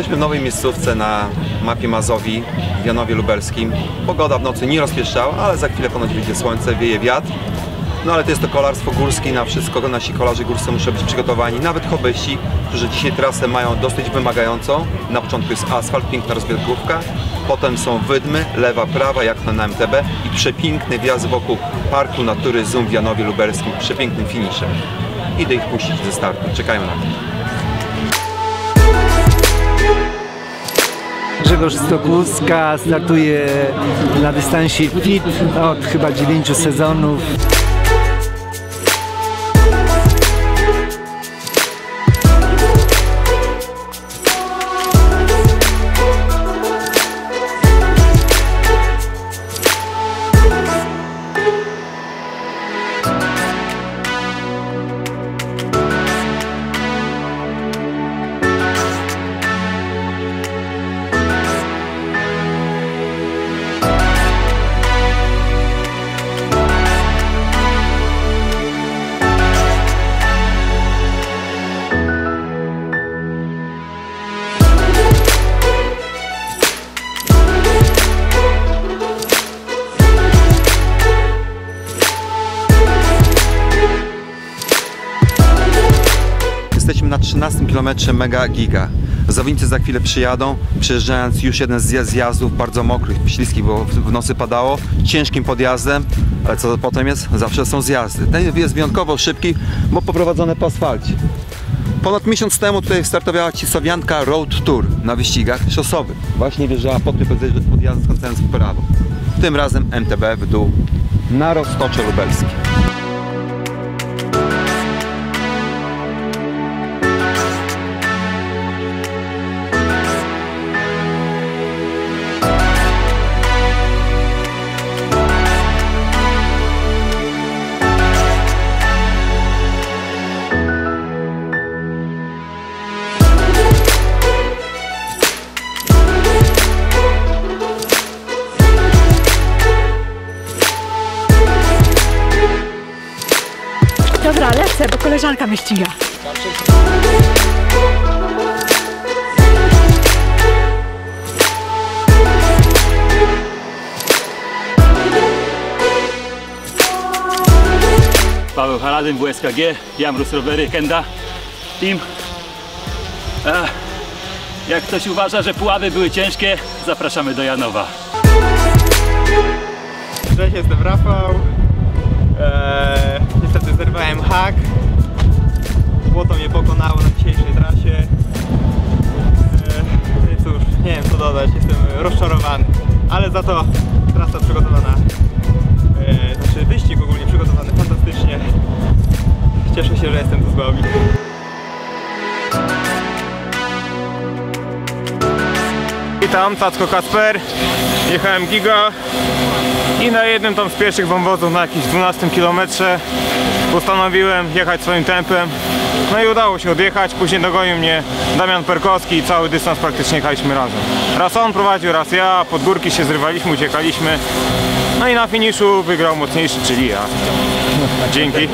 Jesteśmy w nowej miejscówce na mapie Mazowi, w Janowie Lubelskim. Pogoda w nocy nie rozpieszczała, ale za chwilę ponoć wyjdzie słońce, wieje wiatr. No ale to jest to kolarstwo górskie na wszystko nasi kolarze górscy muszą być przygotowani, nawet hobbyści, którzy dzisiaj trasę mają dosyć wymagającą. Na początku jest asfalt, piękna rozbiegówka, potem są wydmy, lewa, prawa, jak na MTB i przepiękny wjazd wokół Parku Natury Zoom w Janowie Lubelskim, przepięknym finiszem. Idę ich puścić ze startu, czekają na mnie. Grzegorz Stokłuska startuje na dystansie FIT od chyba 9 sezonów. Na 13 km Mega Giga. Zawodnicy za chwilę przyjadą, przyjeżdżając już jeden z zjazdów bardzo mokrych, śliskich, bo w nocy padało, ciężkim podjazdem, ale co potem jest? Zawsze są zjazdy. Ten jest wyjątkowo szybki, bo poprowadzony po asfalcie. Ponad miesiąc temu tutaj startowała Cisłowianka Road Tour na wyścigach szosowych. Właśnie wjeżdżała pod tym podjazdem skręcając w prawo. Tym razem MTB w dół na Roztocze Lubelskie. Dobra, lecę, bo koleżanka mnie ściga. Paweł Haladyn, WSKG, Jamrus Rowery, Kenda, Team. E, jak ktoś uważa, że puławy były ciężkie, zapraszamy do Janowa. Cześć, jestem Rafał. Eee, zerwałem hak. Błoto mnie pokonało na dzisiejszej trasie. Eee, no cóż, nie wiem co dodać, jestem rozczarowany. Ale za to trasa przygotowana, eee, znaczy wyścig ogólnie przygotowany fantastycznie. Cieszę się, że jestem tu z wami. Witam, Tacko Kasper. Jechałem giga i na jednym tam z pierwszych wąwozów na jakimś 12 km postanowiłem jechać swoim tempem. No i udało się odjechać, później dogonił mnie Damian Perkowski i cały dystans praktycznie jechaliśmy razem. Raz on prowadził, raz ja, pod górki się zrywaliśmy, uciekaliśmy. No i na finiszu wygrał mocniejszy, czyli ja. Dzięki.